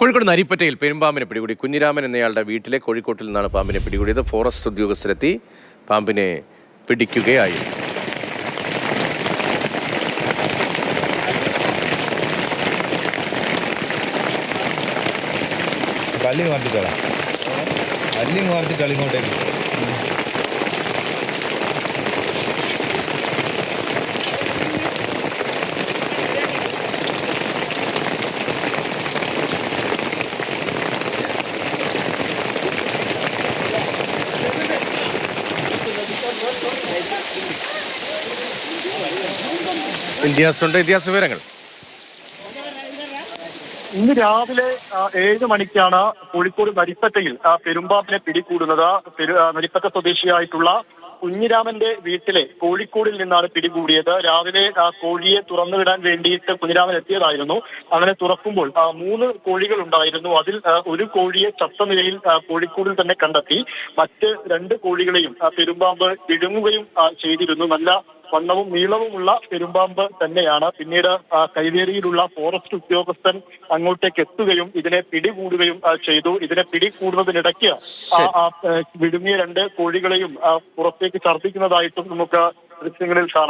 കോഴിക്കോട് നരിപ്പറ്റയിൽ പെരുമ്പാമ്പിനെ പിടികൂടി. കുഞ്ഞിരാമൻ എന്നയാളുടെ വീട്ടിലെ കോഴിക്കോട്ടിൽ നിന്നാണ് പാമ്പിനെ പിടികൂടിയത്. ഫോറസ്റ്റ് ഉദ്യോഗസ്ഥരെത്തി പാമ്പിനെ പിടിക്കുകയായി. കല്ലി മാറ്റിക്കളാം കല്ലി മാറ്റിക്കളി ഇങ്ങോട്ടേക്ക്. ഇതിഹാസമുണ്ട് ഇതിഹാസ വിവരങ്ങൾ. ഇന്ന് രാവിലെ ഏഴ് മണിക്കാണ് കോഴിക്കോട് നരിപ്പറ്റയിൽ പെരുമ്പാമ്പിനെ പിടികൂടുന്നത്. നരിപ്പറ്റ സ്വദേശിയായിട്ടുള്ള കുഞ്ഞിരാമന്റെ വീട്ടിലെ കോഴിക്കോടിൽ നിന്നാണ് പിടികൂടിയത്. രാവിലെ കോഴിയെ തുറന്നുവിടാൻ വേണ്ടിയിട്ട് കുഞ്ഞിരാമൻ എത്തിയതായിരുന്നു. അങ്ങനെ തുറക്കുമ്പോൾ മൂന്ന് കോഴികൾ ഉണ്ടായിരുന്നു അതിൽ ഒരു കോഴിയെ ചത്ത നിലയിൽ കോഴിക്കോടിൽ തന്നെ കണ്ടെത്തി. മറ്റ് രണ്ട് കോഴികളെയും പെരുമ്പാമ്പ് വിഴുങ്ങുകയും ചെയ്തിരുന്നു. നല്ല വണ്ണവും നീളവുമുള്ള പെരുമ്പാമ്പ് തന്നെയാണ്. പിന്നീട് കൈവേരിയിലുള്ള ഫോറസ്റ്റ് ഉദ്യോഗസ്ഥൻ അങ്ങോട്ടേക്ക് എത്തുകയും ഇതിനെ പിടികൂടുകയും ചെയ്തു. ഇതിനെ പിടികൂടുന്നതിനിടയ്ക്ക് വിഴുങ്ങിയ രണ്ട് കോഴികളെയും പുറത്തേക്ക് ഛർദ്ദിക്കുന്നതായിട്ടും നമുക്ക് ദൃശ്യങ്ങളിൽ കാണാം.